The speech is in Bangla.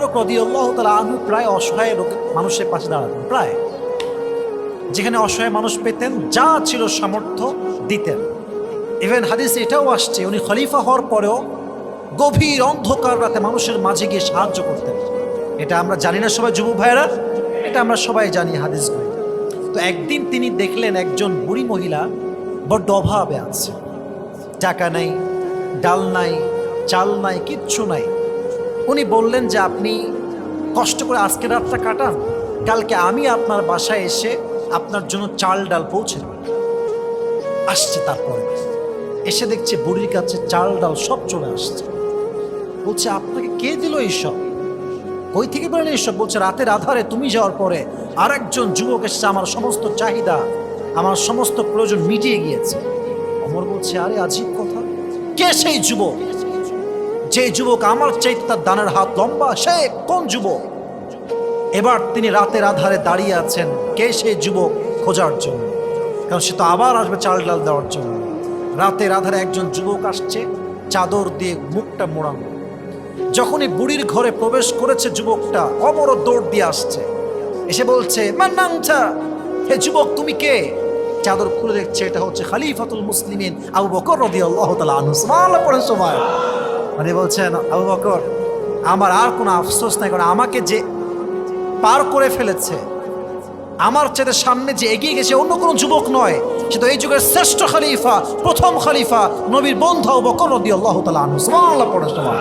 ফারুক রদিয়াল্লাহ তালা আনহু প্রায় অসহায় লোক মানুষের পাশে দাঁড়াতেন, প্রায়। যেখানে অসহায় মানুষ পেতেন, যা ছিল সামর্থ্য দিতেন। ইভেন হাদিস এটাও আসছে, উনি খলিফা হওয়ার পরেও গভীর অন্ধকার রাতে মানুষের মাঝে গিয়ে সাহায্য করতেন। এটা আমরা জানি না সবাই, যুবক ভাইয়েরা? এটা আমরা সবাই জানি হাদিস তো একদিন তিনি দেখলেন একজন বুড়ি মহিলা বড্ড অভাবে আছে। টাকা নাই, ডাল নাই, চাল নাই, কিচ্ছু নাই। উনি বললেন যে আপনি কষ্ট করে আজকে রাতটা কাটান, কালকে আমি আপনার বাসায় এসে আপনার জন্য চাল ডাল পৌঁছে আসছে তারপরে। এসে দেখছে বুড়ির কাছে চাল ডাল সব চলে আসছে। বলছে, আপনাকে কে দিল এইসব? কই থেকে পেলেন এইসব? বলছে, রাতের আধারে তুমি যাওয়ার পরে আরেকজন যুবক এসেছে, আমার সমস্ত চাহিদা, আমার সমস্ত প্রয়োজন মিটিয়ে গিয়েছে। অমর বলছে, আরে, আজীব কথা। কে সেই যুবক? যে যুবক আমার চাইতে তার দানের হাত লম্বা, সে কোন যুবক? এবার তিনি রাতের আধারে দাঁড়িয়ে আছেন, কে সেই যুবক খোঁজার জন্য? কারণ সে তো আবার আসবে চাল ডাল দেওয়ার জন্য। রাতের আধারে একজন যুবক আসছে, চাদর দিয়ে মুখটা মোড়ানো। যখনই বুড়ির ঘরে প্রবেশ করেছে যুবকটা, অমর দৌড় দিয়ে আসছে। এসে বলছে হে যুবক, তুমি কে? চাদর খুলে দেখছে, এটা হচ্ছে খালিফাতুল মুসলিমিন আবু বকর রাদিয়াল্লাহু তাআলা আনহু। সুবহানাল্লাহ, পড়েন সবাই। মানে বলছেন, আবু বকর, আমার আর কোনো আফসোস নাই, কারণ আমাকে যে পার করে ফেলেছে, আমার চেয়ে সামনে যে এগিয়ে গেছে অন্য কোনো যুবক নয়। সে তো এই যুগের শ্রেষ্ঠ খালিফা, প্রথম খালিফা, নবীর বন্ধু বকর রদি আল্লাহ তালা আনুসমান আল্লাহ সবাই।